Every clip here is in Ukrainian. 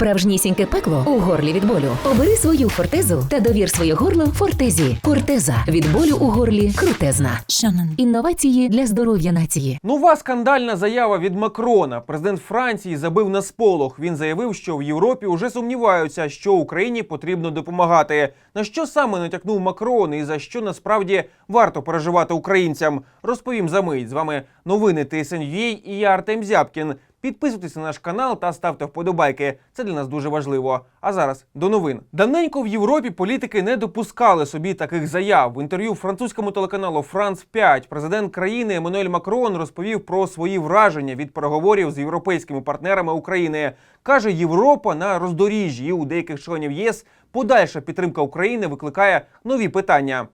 Справжнісіньке пекло у горлі від болю. Обери свою фортезу та довір своє горло фортезі. Фортеза від болю у горлі крутезна. Шанон. Інновації для здоров'я нації. Нова скандальна заява від Макрона. Президент Франції забив на сполох. Він заявив, що в Європі вже сумніваються, що Україні потрібно допомагати. На що саме натякнув Макрон і за що насправді варто переживати українцям? Розповім за мить. З вами новини ТСНЮА і я Артем Зябкін. Підписуйтесь на наш канал та ставте вподобайки. Це для нас дуже важливо. А зараз до новин. Давненько в Європі політики не допускали собі таких заяв. В інтерв'ю французькому телеканалу Франс 5 президент країни Еммануель Макрон розповів про свої враження від переговорів з європейськими партнерами України. каже, Європа на роздоріжжі у деяких членів ЄС подальша підтримка України викликає нові питання.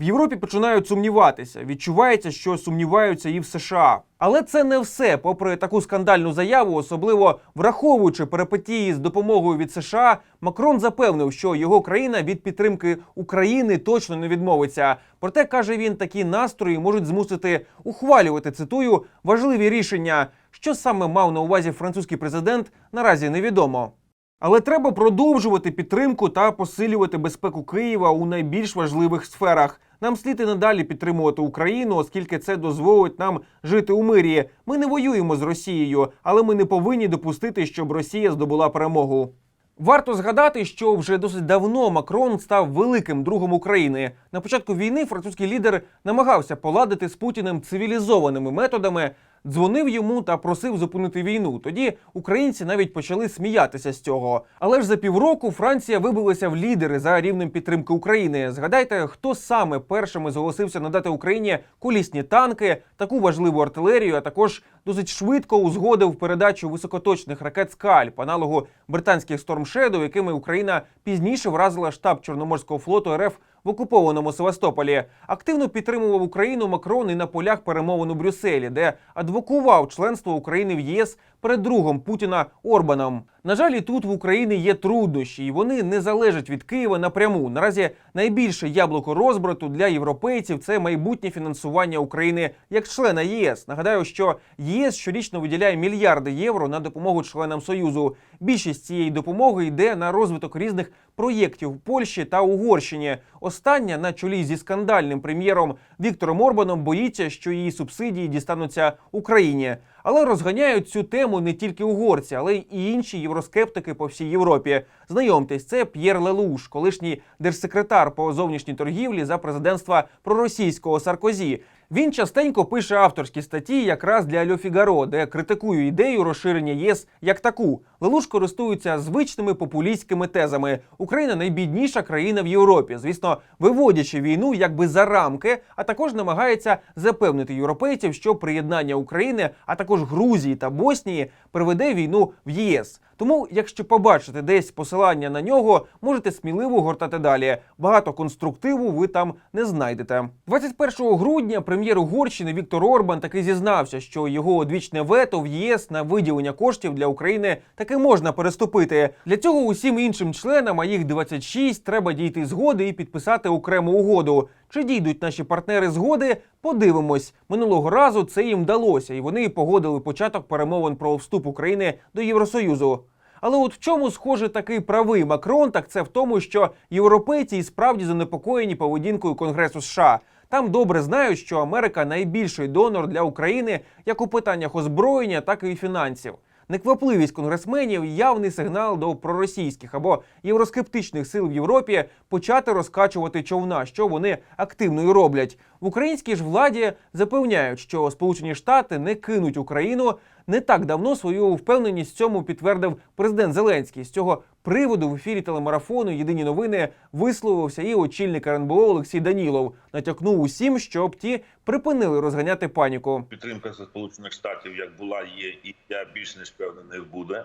В Європі починають сумніватися. Відчувається, що сумніваються і в США. Але це не все. Попри таку скандальну заяву, особливо враховуючи перипетії з допомогою від США, Макрон запевнив, що його країна від підтримки України точно не відмовиться. Проте каже він, такі настрої можуть змусити ухвалювати цитую важливі рішення. Що саме мав на увазі французький президент, наразі невідомо. Але треба продовжувати підтримку та посилювати безпеку Києва у найбільш важливих сферах. Нам слід і надалі підтримувати Україну, оскільки це дозволить нам жити у мирі. Ми не воюємо з Росією, але ми не повинні допустити, щоб Росія здобула перемогу. Варто згадати, що вже досить давно Макрон став великим другом України. На початку війни французький лідер намагався поладити з Путіним цивілізованими методами, дзвонив йому та просив зупинити війну. Тоді українці навіть почали сміятися з цього. Але ж за півроку Франція вибилася в лідери за рівнем підтримки України. Згадайте, хто саме першими зголосився надати Україні колісні танки, таку важливу артилерію, а також досить швидко узгодив передачу високоточних ракет «Скальп», аналогу британських «Storm Shadow», якими Україна пізніше вразила штаб Чорноморського флоту РФ в окупованому Севастополі. Активно підтримував Україну Макрон і на полях перемовин у Брюсселі, де адвокував членство України в ЄС перед другом Путіна Орбаном. На жаль, і тут в Україні є труднощі, і вони не залежать від Києва напряму. Наразі найбільше яблуко розбрату для європейців це майбутнє фінансування України як члена ЄС. Нагадаю, що ЄС щорічно виділяє мільярди євро на допомогу членам Союзу. Більшість цієї допомоги йде на розвиток різних проєктів в Польщі та Угорщині. Остання на чолі зі скандальним прем'єром Віктором Орбаном боїться, що її субсидії дістануться Україні. Але розганяють цю тему не тільки угорці, але й інші євроскептики по всій Європі. Знайомтесь, це П'єр Лелуш, колишній держсекретар по зовнішній торгівлі за президентства проросійського Саркозі. Він частенько пише авторські статті якраз для Льо Фігаро, де критикує ідею розширення ЄС як таку. Лелуш користується звичними популістськими тезами. Україна найбідніша країна в Європі, звісно, виводячи війну якби за рамки, а також намагається запевнити європейців, що приєднання України, а також Грузії та Боснії приведе війну в ЄС. Тому, якщо побачите десь посилання на нього, можете сміливо гортати далі. Багато конструктиву ви там не знайдете. 21 грудня прем'єр Угорщини Віктор Орбан таки зізнався, що його одвічне вето в ЄС на виділення коштів для України таки можна переступити. Для цього усім іншим членам, а їх 26, треба дійти згоди і підписати окрему угоду. Чи дійдуть наші партнери згоди? Подивимось. Минулого разу це їм вдалося, і вони погодили початок перемовин про вступ України до Євросоюзу. Але от в чому схоже такий правий Макрон, так це в тому, що європейці і справді занепокоєні поведінкою Конгресу США. Там добре знають, що Америка найбільший донор для України як у питаннях озброєння, так і фінансів. Неквапливість конгресменів явний сигнал до проросійських або євроскептичних сил в Європі почати розкачувати човна, що вони активно і роблять. В українській ж владі запевняють, що Сполучені Штати не кинуть Україну. Не так давно свою впевненість в цьому підтвердив президент Зеленський. З цього приводу в ефірі телемарафону Єдині новини висловився і очільник РНБО Олексій Данілов. Натякнув усім, щоб ті припинили розганяти паніку. підтримка сполучених штатів як була, є, і я більш ніж впевнений буде.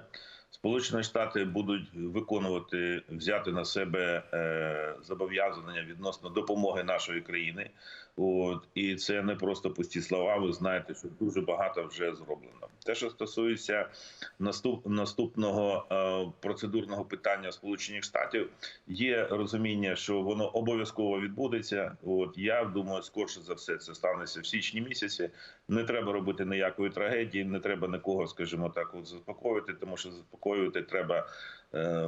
Сполучені Штати будуть виконувати, взяти на себе е, зобов'язання відносно допомоги нашої країни. От і це не просто пусті слова. Ви знаєте, що дуже багато вже зроблено. Те, що стосується наступ наступного е, процедурного питання Сполучених Штатів, є розуміння, що воно обов'язково відбудеться. От я думаю, скорше за все це станеться в січні місяці. Не треба робити ніякої трагедії, не треба нікого, скажімо так, от заспокоювати, тому що заспокоювати заспокоювати треба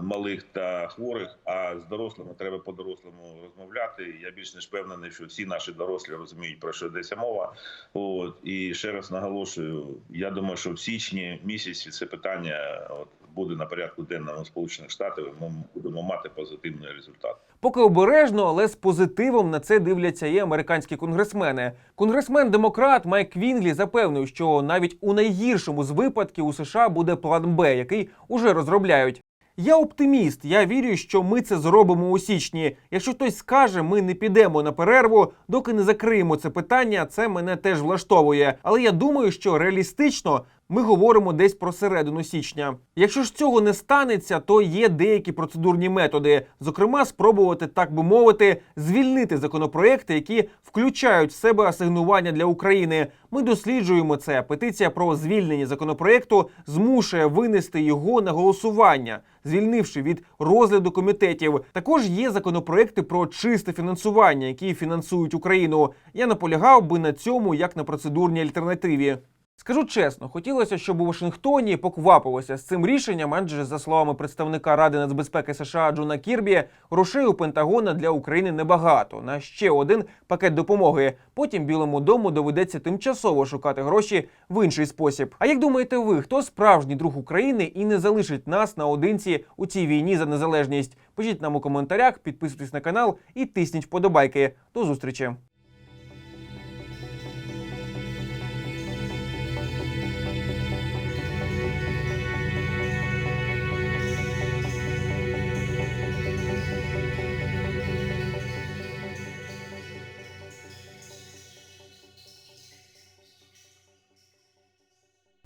малих та хворих. А з дорослими треба по-дорослому розмовляти. Я більш ніж впевнений, що всі наші дорослі розуміють про що йдеться мова. От і ще раз наголошую: я думаю, що в січні місяці це питання от буде на порядку денному Сполучених Штатів. і Ми будемо мати позитивний результат. Поки обережно, але з позитивом на це дивляться і американські конгресмени. Конгресмен-демократ Майк Квінглі запевнив, що навіть у найгіршому з випадків у США буде план Б, який уже розробляють. Я оптиміст. Я вірю, що ми це зробимо у січні. Якщо хтось скаже, ми не підемо на перерву, доки не закриємо це питання, це мене теж влаштовує. Але я думаю, що реалістично ми говоримо десь про середину січня. Якщо ж цього не станеться, то є деякі процедурні методи, зокрема, спробувати, так би мовити, звільнити законопроекти, які включають в себе асигнування для України. Ми досліджуємо це. Петиція про звільнення законопроекту змушує винести його на голосування, звільнивши від розгляду комітетів. Також є законопроекти про чисте фінансування, які фінансують Україну. Я наполягав би на цьому як на процедурній альтернативі. Скажу чесно, хотілося, щоб у Вашингтоні поквапилося з цим рішенням, адже за словами представника Ради нацбезпеки США Джона Кірбі, грошей у Пентагона для України небагато на ще один пакет допомоги. Потім Білому дому доведеться тимчасово шукати гроші в інший спосіб. А як думаєте ви, хто справжній друг України і не залишить нас наодинці у цій війні за незалежність? Пишіть нам у коментарях, підписуйтесь на канал і тисніть вподобайки. До зустрічі.